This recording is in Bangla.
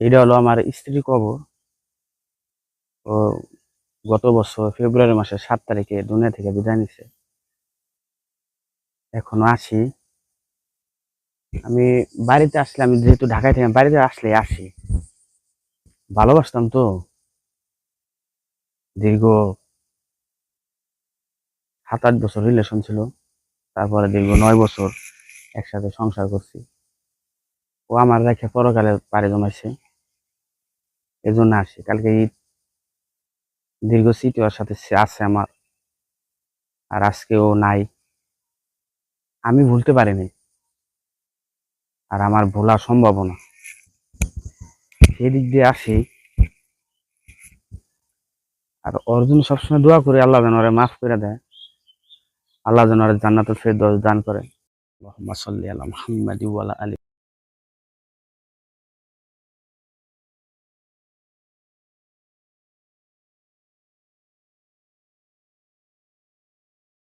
এটা হলো আমার স্ত্রী কবর। ও গত বছর ফেব্রুয়ারি মাসের সাত তারিখে দুনিয়া থেকে বিদায় নিছে। এখনও আছি। আমি বাড়িতে আসলে, আমি যেহেতু ঢাকায় থেকে বাড়িতে আসলে আসি। ভালোবাসতাম তো। দীর্ঘ সাত আট বছর রিলেশন ছিল। তারপরে দীর্ঘ নয় বছর একসাথে সংসার করছি। ও আমার রেখে পরকালে পাড়ি জমাইছে। এজন্য আসি কালকে ঈদ। দীর্ঘ স্মৃতি ওর সাথে আছে আমার। আর আজকে ও নাই। আমি ভুলতে পারিনি। আর আমার ভোলা সম্ভব না সেদিক দিয়ে আসি। আর অর্জুন সবসময় দোয়া করে আল্লাহ যেন মাফ করে দেয়। আল্লাহ যেন ওরে জান্নাতুল ফেরদৌস দান করে। আল্লাহুম্মা সাল্লি আলা মুহাম্মাদি আলি